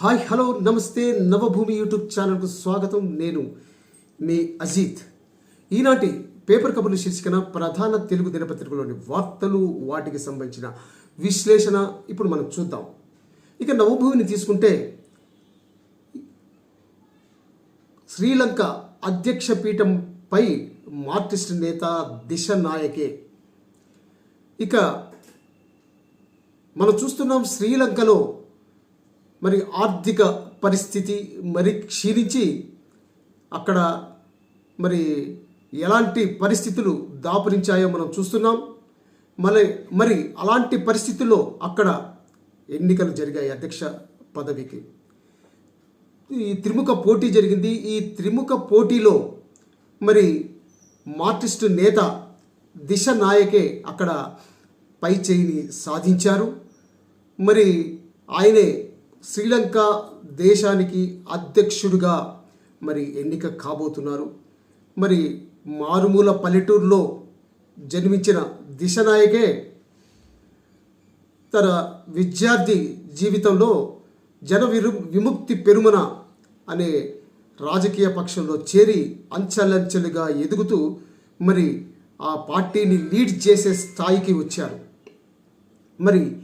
Hi hello నమస్తే Navabhoomi YouTube ఛానల్కు స్వాగతం. నేను మీ అజీత్. ఈనాటి పేపర్ కబుర్లు శీర్షికన ప్రధాన తెలుగు దినపత్రికలోని వార్తలు వాటికి సంబంధించిన విశ్లేషణ ఇప్పుడు మనం చూద్దాం. ఇక నవభూమిని తీసుకుంటే శ్రీలంక అధ్యక్ష పీఠంపై మార్క్సిస్ట్ నేత దిశ నాయకే. ఇక మనం చూస్తున్నాం శ్రీలంకలో మరి ఆర్థిక పరిస్థితి మరి క్షీణించి అక్కడ మరి ఎలాంటి పరిస్థితులు దాపురించాయో మనం చూస్తున్నాం. మరి మరి అలాంటి పరిస్థితుల్లో అక్కడ ఎన్నికలు జరిగాయి అధ్యక్ష పదవికి. ఈ త్రిముఖ పోటీ జరిగింది. ఈ త్రిముఖ పోటీలో మరి మార్క్సిస్ట్ నేత దిశ నాయకే అక్కడ పై చేయిని సాధించారు. మరి ఆయనే శ్రీలంక దేశానికి అధ్యక్షుడిగా మరి ఎన్నిక కాబోతున్నారు. మరి మారుమూల పల్లెటూరులో జన్మించిన దిశ నాయకే తన విద్యార్థి జీవితంలో జన విరు విముక్తి పెరుమన అనే రాజకీయ పక్షంలో చేరి అంచెలంచెలుగా ఎదుగుతూ మరి ఆ పార్టీని లీడ్ చేసే స్థాయికి వచ్చారు. మరి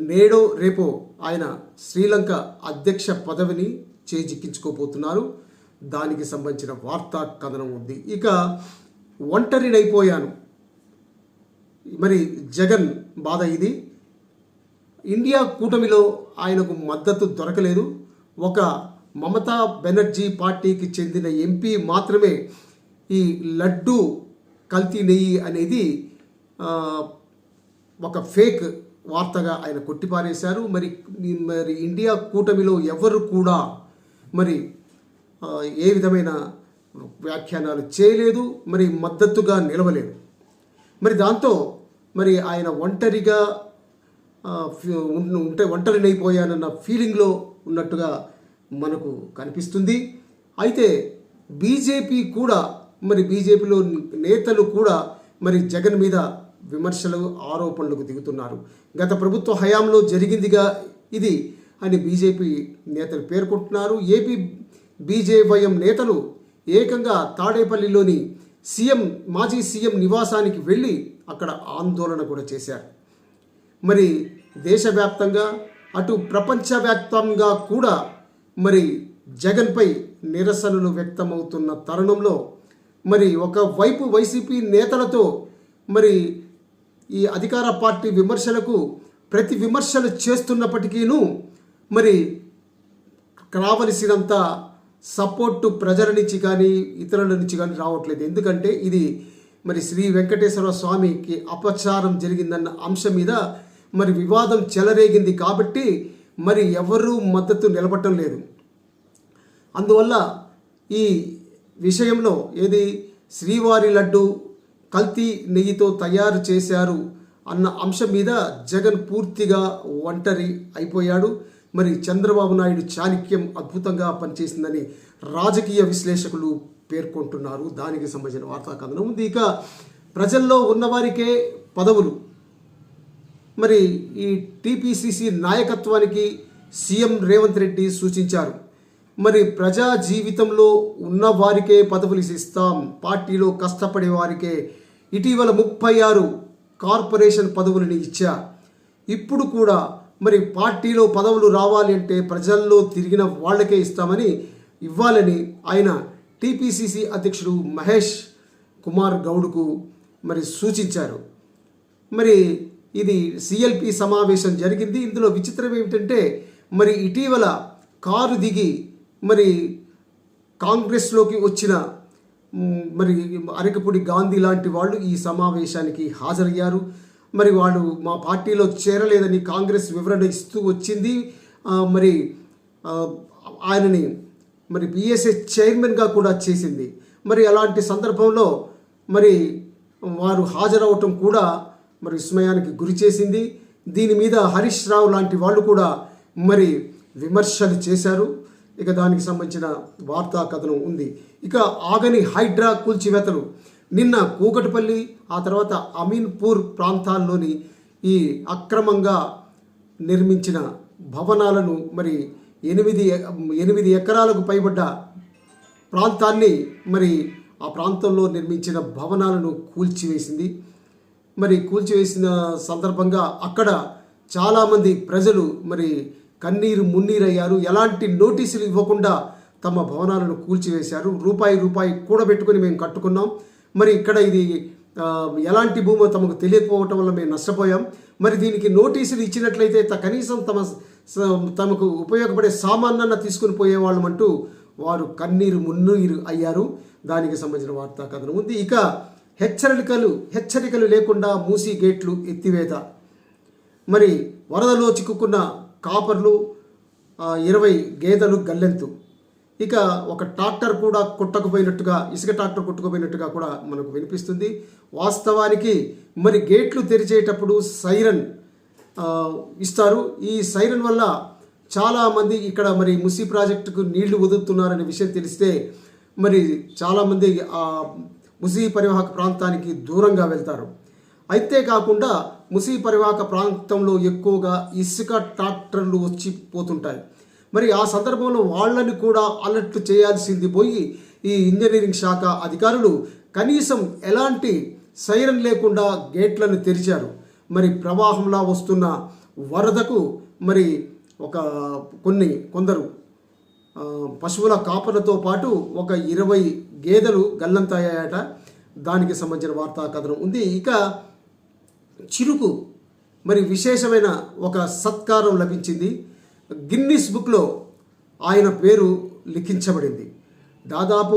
నేడో రేపో ఆయన శ్రీలంక అధ్యక్ష పదవిని చేజిక్కించుకోబోతున్నారు. దానికి సంబంధించిన వార్తా కథనం ఉంది. ఇక ఒంటరినైపోయాను. మరి జగన్ బాధ ఇది. ఇండియా కూటమిలో ఆయనకు మద్దతు దొరకలేదు. ఒక మమతా బెనర్జీ పార్టీకి చెందిన ఎంపీ మాత్రమే ఈ లడ్డు కల్తీ నెయ్యి అనేది ఒక ఫేక్ వార్తగా ఆయన కొట్టిపారేశారు. మరి మరి ఇండియా కూటమిలో ఎవరు కూడా మరి ఏ విధమైన వ్యాఖ్యానాలు చేయలేదు మరి మద్దతుగా నిలవలేదు. మరి దాంతో మరి ఆయన ఒంటరిగా ఉంటే ఒంటరినైపోయానన్న ఫీలింగ్లో ఉన్నట్టుగా మనకు కనిపిస్తుంది. అయితే బీజేపీ కూడా మరి బీజేపీలో నేతలు కూడా మరి జగన్ మీద విమర్శలు ఆరోపణలకు దిగుతున్నారు. గత ప్రభుత్వ హయాంలో జరిగిందిగా ఇది అని బీజేపీ నేతలు పేర్కొంటున్నారు. ఏపీ బీజేవైఎం నేతలు ఏకంగా తాడేపల్లిలోని సీఎం మాజీ సీఎం నివాసానికి వెళ్ళి అక్కడ ఆందోళన కూడా చేశారు. మరి దేశవ్యాప్తంగా అటు ప్రపంచవ్యాప్తంగా కూడా మరి జగన్పై నిరసనలు వ్యక్తమవుతున్న తరుణంలో మరి ఒకవైపు వైసీపీ నేతలతో మరి ఈ అధికార పార్టీ విమర్శలకు ప్రతి విమర్శలు చేస్తున్నప్పటికీను మరి రావలసినంత సపోర్టు ప్రజల నుంచి కానీ ఇతరుల నుంచి కానీ రావట్లేదు. ఎందుకంటే ఇది మరి శ్రీ వెంకటేశ్వర స్వామికి అపచారం జరిగిందన్న అంశం మీద మరి వివాదం చెలరేగింది కాబట్టి మరి ఎవరూ మద్దతు నిలబడటం లేదు. అందువల్ల ఈ విషయంలో ఏది శ్రీవారి లడ్డు కల్తీ నెయ్యితో తయారు చేశారు అన్న అంశం మీద జగన్ పూర్తిగా ఒంటరి అయిపోయాడు. మరి చంద్రబాబు నాయుడు చాణక్యం అద్భుతంగా పనిచేసిందని రాజకీయ విశ్లేషకులు పేర్కొంటున్నారు. దానికి సంబంధించిన వార్తా కథనం ఉంది. ఇక ప్రజల్లో ఉన్నవారికే పదవులు. మరి ఈ టీపీసీసీ నాయకత్వానికి సీఎం రేవంత్ రెడ్డి సూచించారు. మరి ప్రజా జీవితంలో ఉన్న వారికే పదవులు ఇస్తాం. పార్టీలో కష్టపడే వారికే ఇటీవల ముప్పై ఆరు కార్పొరేషన్ పదవులని ఇచ్చా. ఇప్పుడు కూడా మరి పార్టీలో పదవులు రావాలి అంటే ప్రజల్లో తిరిగిన వాళ్ళకే ఇస్తామని ఇవ్వాలని ఆయన టీపీసీసీ అధ్యక్షుడు మహేష్ కుమార్ గౌడ్కు మరి సూచించారు. మరి ఇది సిఎల్పి సమావేశం జరిగింది. ఇందులో విచిత్రం ఏమిటంటే మరి ఇటీవల కారు దిగి మరి కాంగ్రెస్లోకి వచ్చిన మరి అరకపూడి గాంధీ లాంటి వాళ్ళు ఈ సమావేశానికి హాజరయ్యారు. మరి వాళ్ళు మా పార్టీలో చేరలేదని కాంగ్రెస్ వివరణ ఇస్తూ వచ్చింది. మరి ఆయనని మరి బిఎస్ఏ చైర్మన్గా కూడా చేసింది. మరి అలాంటి సందర్భంలో మరి వారు హాజరవటం కూడా మరి విస్మయానికి గురి చేసింది. దీని మీద హరీష్ రావు లాంటి వాళ్ళు కూడా మరి విమర్శలు చేశారు. ఇక దానికి సంబంధించిన వార్తా కథనం ఉంది. ఇక ఆగని హైడ్రా కూల్చివేతలు. నిన్న కూకటిపల్లి ఆ తర్వాత అమీన్పూర్ ప్రాంతాల్లోని ఈ అక్రమంగా నిర్మించిన భవనాలను మరి ఎనిమిది ఎనిమిది ఎకరాలకు పైబడ్డ ప్రాంతాన్ని మరి ఆ ప్రాంతంలో నిర్మించిన భవనాలను కూల్చివేసింది. మరి కూల్చివేసిన సందర్భంగా అక్కడ చాలామంది ప్రజలు మరి కన్నీరు మున్నీరయ్యారు. ఎలాంటి నోటీసులు ఇవ్వకుండా తమ భవనాలను కూల్చివేశారు. రూపాయి రూపాయి కూడబెట్టుకుని మేము కట్టుకున్నాం. మరి ఇక్కడ ఇది ఎలాంటి భూమో తమకు తెలియకపోవటం వల్ల మేము నష్టపోయాం. మరి దీనికి నోటీసులు ఇచ్చినట్లయితే కనీసం తమ స- తమకు ఉపయోగపడే సామాన్న తీసుకుని పోయేవాళ్ళం అంటూ వారు కన్నీరు మున్నీరు అయ్యారు. దానికి సంబంధించిన వార్తా కథనం ఉంది. ఇక హెచ్చరికలు హెచ్చరికలు లేకుండా మూసి గేట్లు ఎత్తివేత. మరి వరదలో చిక్కుకున్న కాపర్లు ఇరవై గేదెలు గల్లెంతు. ఇక ఒక ట్రాక్టర్ కూడా కొట్టకపోయినట్టుగా ఇసుక ట్రాక్టర్ కొట్టుకుపోయినట్టుగా కూడా మనకు వినిపిస్తుంది. వాస్తవానికి మరి గేట్లు తెరిచేటప్పుడు సైరన్ ఇస్తారు. ఈ సైరన్ వల్ల చాలామంది ఇక్కడ మరి ముసి ప్రాజెక్టుకు నీళ్ళు వదులుతున్నారనే విషయం తెలిస్తే మరి చాలామంది ఆ ముసి పరివాహక ప్రాంతానికి దూరంగా వెళ్తారు. అయితే కాకుండా ముసీ పరివాహక ప్రాంతంలో ఎక్కువగా ఇసుక ట్రాక్టర్లు వచ్చి పోతుంటాయి. మరి ఆ సందర్భంలో వాళ్ళని కూడా అలర్ట్ చేయాల్సింది పోయి ఈ ఇంజనీరింగ్ శాఖ అధికారులు కనీసం ఎలాంటి సైరన్ లేకుండా గేట్లను తెరిచారు. మరి ప్రవాహంలా వస్తున్న వరదకు మరి ఒక కొన్ని కొందరు పశువుల కాపలతో పాటు ఒక ఇరవై గేదెలు గల్లంతయ్యాయట. దానికి సంబంధించిన వార్తా కథనం ఉంది. ఇక చిరుకు మరి విశేషమైన ఒక సత్కారం లభించింది. గిన్నిస్ బుక్లో ఆయన పేరు లిఖించబడింది. దాదాపు